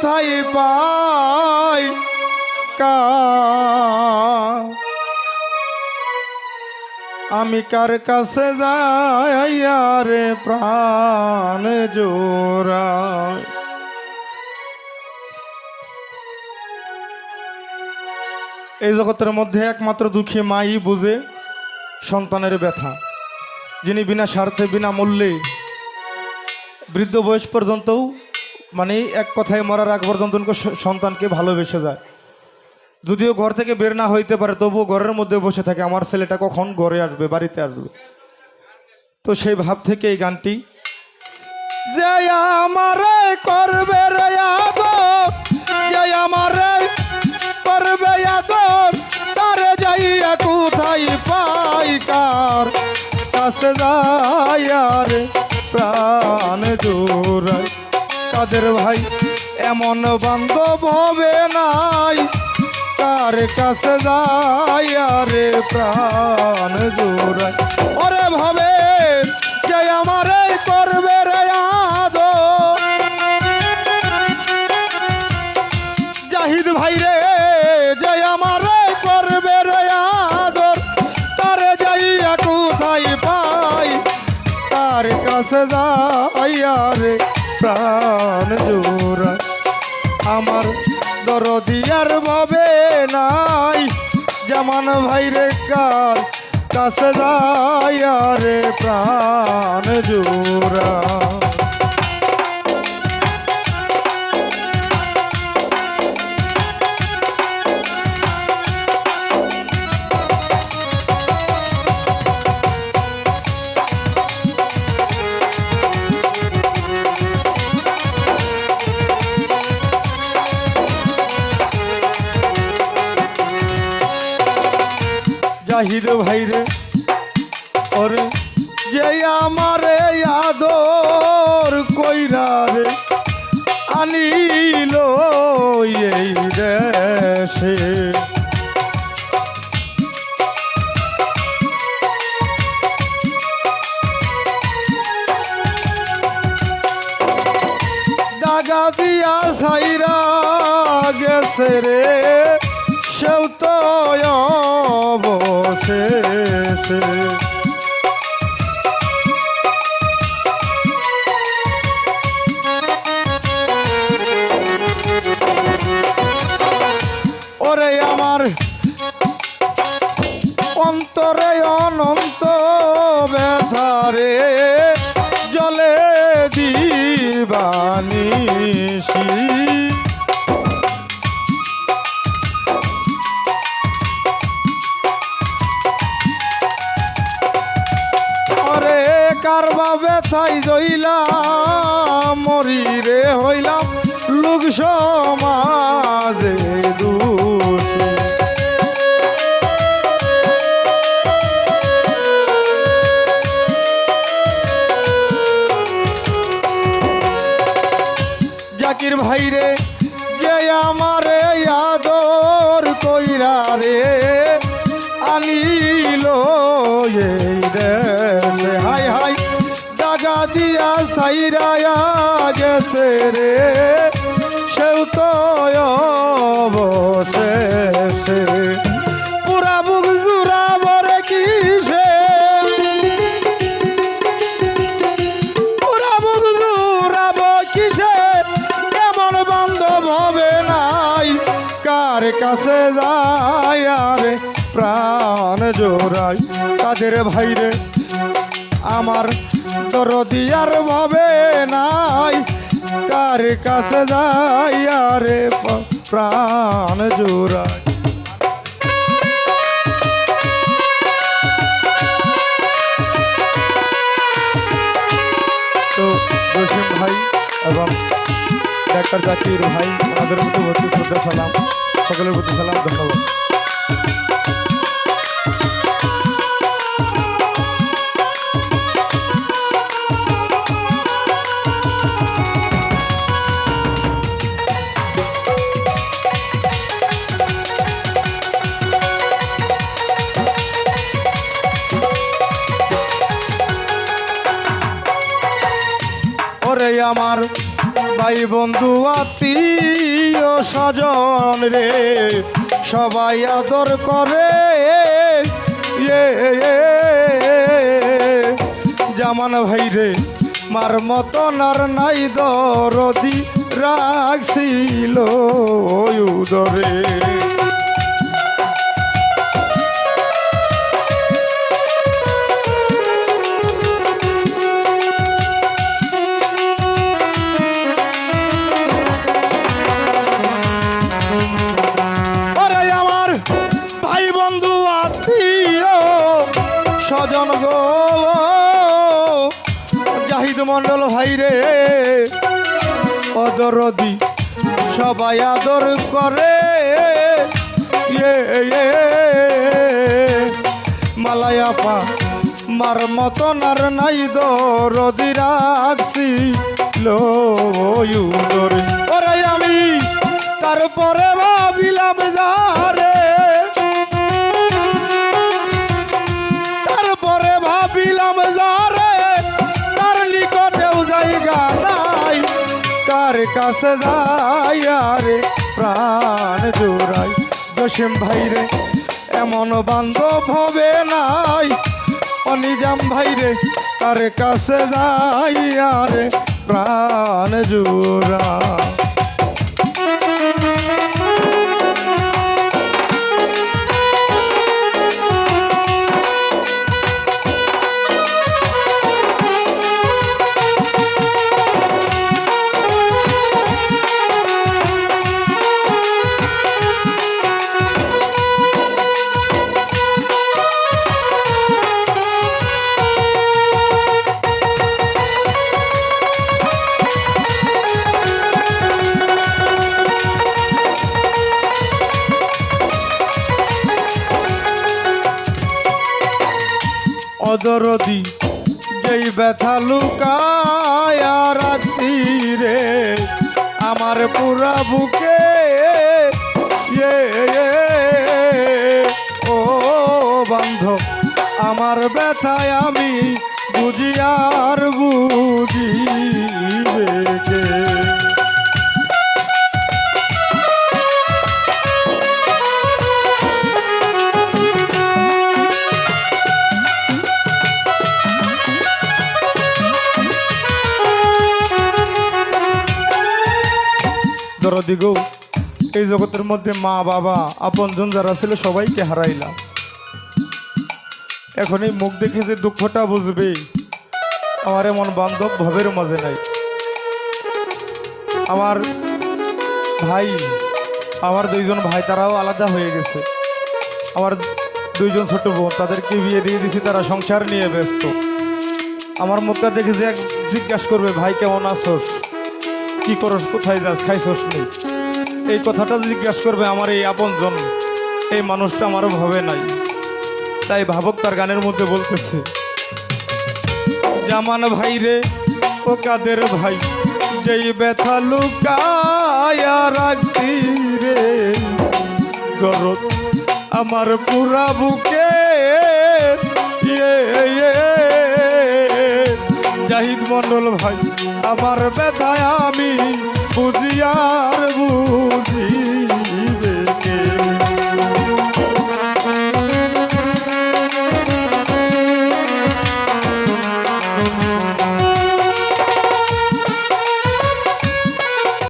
কোথায় পাই আমি কার কাছে যাই রে প্রাণ জোড়া? এই জগতের মধ্যে একমাত্র দুঃখী মাই বুঝে সন্তানের ব্যথা। যিনি বিনা স্বার্থে, বিনা মূল্যে বৃদ্ধ বয়স পর্যন্তও মানে এক কথায় মরার আগ পর্যন্ত সন্তানকে ভালোবেসে যায়। যদিও ঘর থেকে বের না হইতে পারে, তবুও ঘরের মধ্যে বসে থাকে। আমার ছেলেটা কখন ঘরে আসবে, বাড়িতে আসবে? তো সেই ভাব থেকে এই গানটি আমারে করবে আমারে করবে তারে যাইয়া কোথায় পাই প্রাণ জোড়ায়। কাদের ভাই, এমন বান্ধব হবে নাই। তার কাছে যাইয়া রে প্রাণ জোড়ায়। ওরে ভাবে যে আমারে করবে রে আদর? জাহিদ ভাই রে করবে রে আদর? তারে যাইয়া কোথায় পাই? তার কাছে যাইয়া রে প্রাণ জোড়া। আমার দরদিয়ার ভাবে নাই যেমন ভাইরে কাল কাছে যায় রে প্রাণ জোড়া। জাহির ভাই রে যে আমারে আদর কইরা রে আনিল এই দেশে। দাগা দিয়া সাইরা গেছে রে। অবশেষে। ওরে আমার অন্তরে অনন্ত ব্যথারে জলে দিবানিসি লোক সমাজে জাকির ভাই রে, যে আমারে আদর কইরা রে, আনিল হাই হাই দাগা দিয়া সাইরায়া গেছে রে। সেও তো অবশেষে। পুরা বুক জুড়া বরে কিসে? উড়াবো উড়াবো কিসে? এমন বান্ধব হবে নাই। কার কাছে যায় প্রাণ জোড়াই? তাদের ভাইরে? আমার দরদিয়ার ভাবে নাই। কার কাছে যায় আরে প- প্রাণ জোড়াই তো জসিম ভাই এবং ডাক্তার জাকির ভাই আমাদের মধ্যে ভর্তি শ্রদ্ধা সালাম সকলের প্রতি সালাম ধন্যবাদ ভাই বন্ধু, আত্মীয় স্বজন রে, সবাই আদর করে। এ জামান ভাই রে, মার মতন আর নাই দরদি রাখছিল উদরে। মন্ডল ভাই রে, অদরদি সবাই আদর করে। ইয়ে ইয়ে মালায়াপা মার মতন আর নাই দরদি রাখছি লোরে ওরে আমি তারপরে ভাবিলাম যারে। তারপরে ভাবিলাম যারে। কাছে যাই প্রাণ জোড়াই। জসিম ভাই রে, এমন বান্ধব হবে নাই। অনিজাম ভাই রে তার কাছে যাই আরে প্রাণ জোড়া অদরদি যেই ব্যথা লুকায়া রাখছি রে আমার পুরা বুকে ইয়ে, ইয়ে, ও বান্ধব আমার ব্যথায় আমি বুঝি আর বুঝি কে দরদি গো এই জগতের মধ্যে মা, বাবা, আপন আপনজন যারা ছিল সবাইকে হারাইলাম। এখন এই মুখ দেখে যে দুঃখটা বুঝবে, আমার এমন বান্ধব ভবের মাঝে নাই। আমার ভাই, আমার দুইজন ভাই, তারাও আলাদা হয়ে গেছে। আমার দুইজন ছোট বোন, তাদেরকে বিয়ে দিয়ে দিছি, তারা সংসার নিয়ে ব্যস্ত। আমার মুখটা দেখে যে এক জিজ্ঞাসা করবে, ভাই, কেমন আছোস? কি করস, কোথায় যাস, খাইছস নেই এই কথাটা জিজ্ঞাসা করবে আমার এই আপনজন এই মানুষটা আমারও ভাবে নাই। তাই ভাবক তার গানের মধ্যে বলতেছে, জামান ভাই রে, ও কাদের ভাই, যেই ব্যথা লুকায়া রাখছি রে। গরত আমার পুরা বুকে জাহিদ মন্ডল ভাই আমার ব্যথায় আমি বুঝিয়ার বুঝি